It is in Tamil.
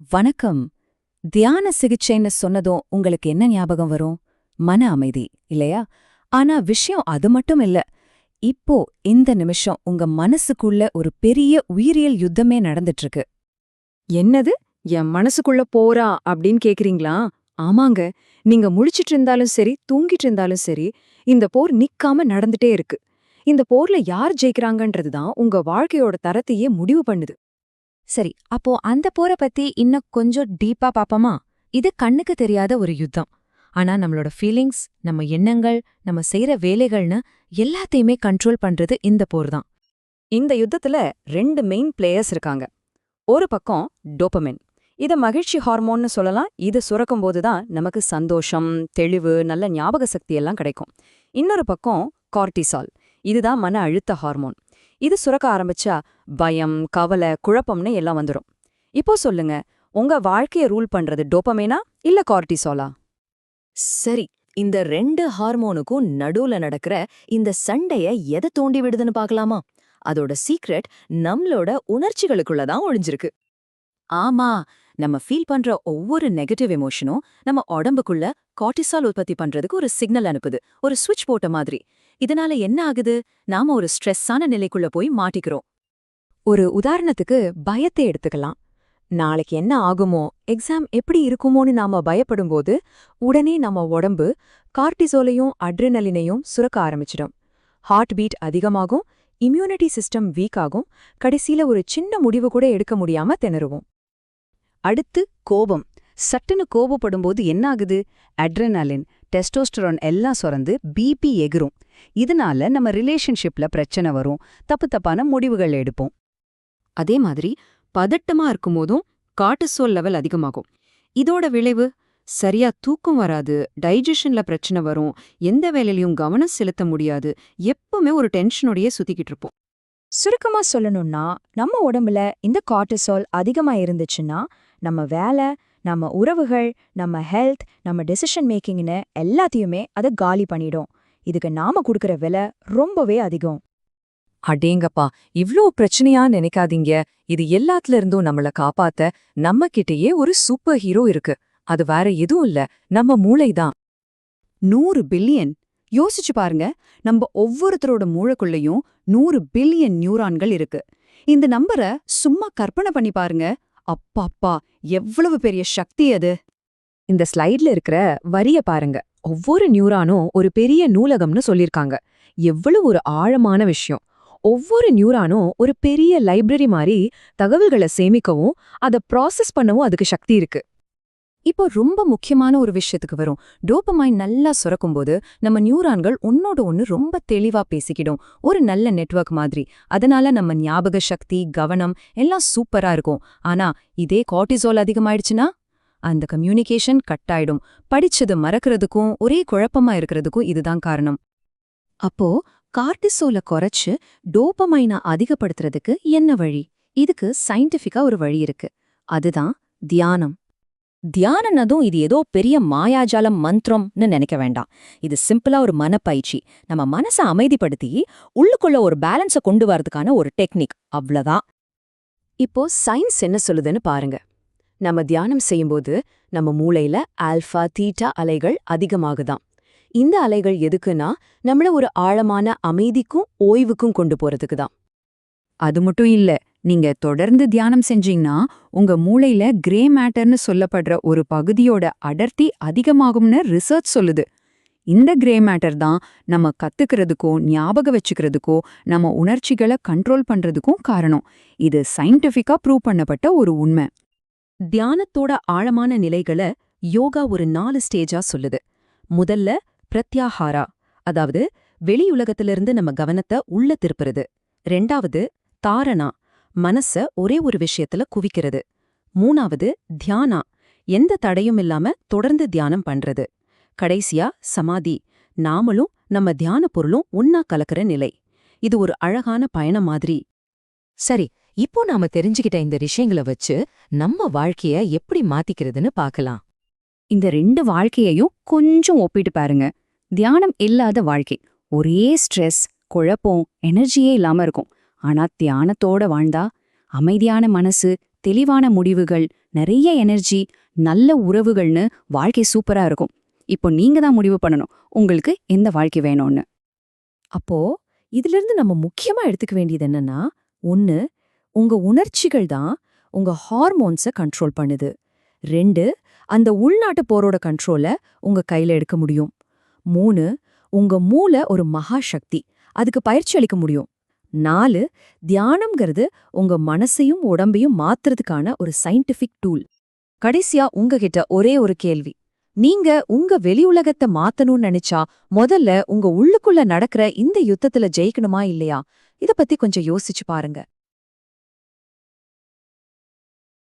வணக்கம். தியான சிகிச்சைன்னு சொன்னதும் உங்களுக்கு என்ன ஞாபகம் வரும்? மன அமைதி இல்லையா? ஆனா விஷயம் அது மட்டும் இல்ல. இப்போ இந்த நிமிஷம் உங்க மனசுக்குள்ள ஒரு பெரிய உயிரியல் யுத்தமே நடந்துட்டு இருக்கு என்னது? என் மனசுக்குள்ள போறா அப்படின்னு கேக்குறீங்களா? ஆமாங்க. நீங்க முழிச்சிட்டு இருந்தாலும் சரி தூங்கிட்டு இருந்தாலும் சரி இந்த போர் நிக்காம நடந்துட்டே இருக்கு. இந்த போர்ல யார் ஜெயிக்கிறாங்கன்றது தான் உங்க வாழ்க்கையோட தரத்தையே முடிவு பண்ணுது. சரி அப்போ அந்த போரை பத்தி இன்னும் கொஞ்சம் டீப்பா பாப்போமா? இது கண்ணுக்கு தெரியாத ஒரு யுத்தம். ஆனா நம்மளோட ஃபீலிங்ஸ் நம்ம எண்ணங்கள் நம்ம செய்யற வேலைகள்னு எல்லாத்தையுமே கண்ட்ரோல் பண்றது இந்த போர் தான். இந்த யுத்தத்துல ரெண்டு மெயின் பிளேயர்ஸ் இருக்காங்க. ஒரு பக்கம் டோபமின் இத மகிழ்ச்சி ஹார்மோன்னு சொல்லலாம். இது சுரக்கும் தான் நமக்கு சந்தோஷம் தெளிவு நல்ல ஞாபக சக்தி எல்லாம் கிடைக்கும். இன்னொரு பக்கம் கார்டிசால் இதுதான் மன அழுத்த ஹார்மோன் இது சுரக்க ஆரம்பிச்சா பயம் கவலை குழப்பம்னு எல்லாம் வந்துரும். இப்போ சொல்லுங்க உங்க வாழ்க்கைய ரூல் பண்றது டோபமேனா இல்ல கார்டிசாலா? சரி இந்த ரெண்டு ஹார்மோனுக்கும் நடுவுல நடக்கிற இந்த சண்டைய எதை தூண்டி விடுதுன்னு பார்க்கலாமா அதோட சீக்ரெட் நம்மளோட உணர்ச்சிகளுக்குள்ள தான் ஒளிஞ்சிருக்கு ஆமா நம்ம ஃபீல் பண்ற ஒவ்வொரு நெகட்டிவ் எமோஷனும் நம்ம உடம்புக்குள்ள கார்டிசால் உற்பத்தி பண்றதுக்கு ஒரு சிக்னல் அனுப்புது ஒரு சுவிட்ச் போட்ட மாதிரி. இதனால என்ன ஆகுது? நாம ஒரு ஸ்ட்ரெஸ்ஸான நிலைக்குள்ள போய் மாட்டிக்கிறோம். ஒரு உதாரணத்துக்கு பயத்தை எடுத்துக்கலாம். நாளைக்கு என்ன ஆகுமோ எக்ஸாம் எப்படி இருக்குமோன்னு நாம பயப்படும்போது உடனே நம்ம உடம்பு கார்டிசோலையும் அட்ரினலினையும் சுரக்க ஆரம்பிச்சிடும். ஹார்ட் பீட் அதிகமாகும் இம்யூனிட்டி சிஸ்டம் வீக் ஆகும் கடைசியில ஒரு சின்ன முடிவு கூட எடுக்க முடியாம திணறுவோம். அடுத்து கோபம். சட்டுன்னு கோபப்படும்போது என்ன ஆகுது? டெஸ்டோஸ்டரோன் எல்லாம் சுரந்து பிபி எகிரும். இதனால நம்ம ரிலேஷன்ஷிப்ல பிரச்சனை வரும். தப்பு தப்பான முடிவுகள் எடுப்போம். அதே மாதிரி பதட்டமா இருக்கும்போதும் காட்டுசோல் லெவல் அதிகமாகும். இதோட விளைவு சரியா தூக்கம் வராது டைஜஷன்ல பிரச்சனை வரும் எந்த வேலையிலயும் கவனம் செலுத்த முடியாது எப்பவுமே ஒரு டென்ஷனோடயே சுத்திக்கிட்டு இருப்போம். சுருக்கமா சொல்லணும்னா நம்ம உடம்புல இந்த கார்டிசால் அதிகமா இருந்துச்சுன்னா நம்ம வேலை நம்ம உறவுகள் நம்ம ஹெல்த் நம்ம டெசிஷன் மேக்கிங்னு எல்லாத்தையுமே அதை காலி பண்ணிடும். இதுக்கு நாம கொடுக்கற விலை ரொம்பவே அதிகம். அடேங்கப்பா இவ்ளோ பிரச்சனையா நினைக்காதீங்க. இது எல்லாத்துல இருந்தும் நம்மள காப்பாத்த நம்ம கிட்டயே ஒரு சூப்பர் ஹீரோ இருக்கு. அது வேற எதுவும் இல்ல. நம்ம மூளைதான். நூறு பில்லியன் யோசிச்சு பாருங்க. நம்ம ஒவ்வொருத்தரோட மூளைக்குள்ளேயும் நூறு பில்லியன் நியூரான்கள் இருக்கு. இந்த நம்பரை சும்மா கற்பனை பண்ணி பாருங்க. அப்பாப்பா எவ்வளவு பெரிய சக்தி அது. இந்த ஸ்லைட்ல இருக்கிற வரிய பாருங்க. ஒவ்வொரு நியூரானும் ஒரு பெரிய நூலகம்னு சொல்லிருக்காங்க எவ்வளவு ஒரு ஆழமான விஷயம். ஒவ்வொரு நியூரானும் ஒரு பெரிய லைப்ரரி மாதிரி தகவல்களை சேமிக்கவும் அதை ப்ராசஸ் பண்ணவும் அதுக்கு சக்தி இருக்கு. இப்போ ரொம்ப முக்கியமான ஒரு விஷயத்துக்கு வரும். டோபமைன் நல்லா சுரக்கும்போது நம்ம நியூரான்கள் ஒன்னோட ஒன்னு ரொம்ப தெளிவா பேசிக்கிடும். ஒரு நல்ல நெட்வொர்க் மாதிரி. அதனால நம்ம ஞாபக சக்தி கவனம் எல்லாம் சூப்பரா இருக்கும். ஆனா இதே கார்டிசோல் அதிகமாயிடுச்சுன்னா? அந்த கம்யூனிகேஷன் கட் ஆயிடும் படிச்சது மறக்கிறதுக்கும் ஒரே குழப்பமா இருக்கிறதுக்கும் இதுதான் காரணம். அப்போ கார்டிசோலை குறைச்சு டோப்பமைனை அதிகப்படுத்துறதுக்கு என்ன வழி? இதுக்கு சயின்டிஃபிக்கா ஒரு வழி இருக்கு. அதுதான் தியானம். தியானனதும் இது ஏதோ பெரிய மாயாஜாலம் மந்திரம்னு நினைக்க வேண்டாம். இது சிம்பிளா ஒரு மனப்பயிற்சி. நம்ம மனசை அமைதிப்படுத்தி உள்ளுக்குள்ள ஒரு பேலன்ஸை கொண்டு வரதுக்கான ஒரு டெக்னிக் அவ்வளவுதான். இப்போ சயின்ஸ் என்ன சொல்லுதுன்னு பாருங்க. நம்ம தியானம் செய்யும்போது நம்ம மூளையில ஆல்ஃபா தீட்டா அலைகள் அதிகமாகுதாம் இந்த அலைகள் எதுக்குன்னா நம்மள ஒரு ஆழமான அமைதிக்கும் ஓய்வுக்கும் கொண்டு போறதுக்கு தான் அது மட்டும் இல்ல. நீங்க தொடர்ந்து தியானம் செஞ்சீங்கன்னா உங்க மூளையில கிரே மேட்டர்னு சொல்லப்படுற ஒரு பகுதியோட அடர்த்தி அதிகமாகும்னு ரிசர்ச் சொல்லுது. இந்த கிரே மேட்டர் தான் நம்ம கத்துக்கிறதுக்கோ ஞாபகம் வச்சுக்கிறதுக்கோ நம்ம உணர்ச்சிகளை கண்ட்ரோல் பண்றதுக்கும் காரணம். இது சயின்டிஃபிக்கா ப்ரூவ் பண்ணப்பட்ட ஒரு உண்மை. தியானத்தோட ஆழமான நிலைகளை யோகா ஒரு நாலு ஸ்டேஜா சொல்லுது. முதல்ல பிரத்யாஹாரா அதாவது வெளியுலகத்திலிருந்து நம்ம கவனத்தை உள்ள திருப்புறது. ரெண்டாவது தாரணா மனச ஒரே ஒரு விஷயத்துல குவிக்கிறது. மூணாவது தியானா. எந்த தடையும் இல்லாம தொடர்ந்து தியானம் பண்றது. கடைசியா சமாதி. நாமளும் நம்ம தியான பொருளும் ஒன்னா கலக்கிற நிலை. இது ஒரு அழகான பயணம் மாதிரி. சரி இப்போ நாம தெரிஞ்சுக்கிட்ட இந்த விஷயங்களை வச்சு நம்ம வாழ்க்கைய எப்படி மாத்திக்கிறதுன்னு பார்க்கலாம் இந்த ரெண்டு வாழ்க்கையையும் கொஞ்சம் ஒப்பிட்டு பாருங்க. தியானம் இல்லாத வாழ்க்கை. ஒரே ஸ்ட்ரெஸ் குழப்பம் எனர்ஜியே இல்லாம இருக்கும். ஆனா தியானத்தோட வாழ்ந்தா அமைதியான மனசு தெளிவான முடிவுகள் நிறைய எனர்ஜி நல்ல உறவுகள்னு வாழ்க்கை சூப்பரா இருக்கும். இப்போ நீங்க தான் முடிவு பண்ணணும். உங்களுக்கு எந்த வாழ்க்கை வேணும்னு? அப்போ இதிலிருந்து நம்ம முக்கியமா எடுத்துக்க வேண்டியது என்னன்னா ஒன்னு உங்க உணர்ச்சிகள் தான் உங்க ஹார்மோன்ஸ கண்ட்ரோல் பண்ணுது. ரெண்டு அந்த உள்நாட்டு போரோட கண்ட்ரோல உங்க கையில எடுக்க முடியும். மூணு உங்க மூளை ஒரு மகா சக்தி அதுக்கு பயிற்சி அளிக்க முடியும். நாலு தியானம்ங்கிறது உங்க மனசையும் உடம்பையும் மாத்துறதுக்கான ஒரு சயின்டிபிக் டூல் கடைசியா உங்ககிட்ட ஒரே ஒரு கேள்வி. நீங்க உங்க வெளி உலகத்தை மாத்தணும்னு நினைச்சா முதல்ல உங்க உள்ளுக்குள்ள நடக்கிற இந்த யுத்தத்துல ஜெயிக்கணுமா இல்லையா? இத பத்தி கொஞ்சம் யோசிச்சு பாருங்க.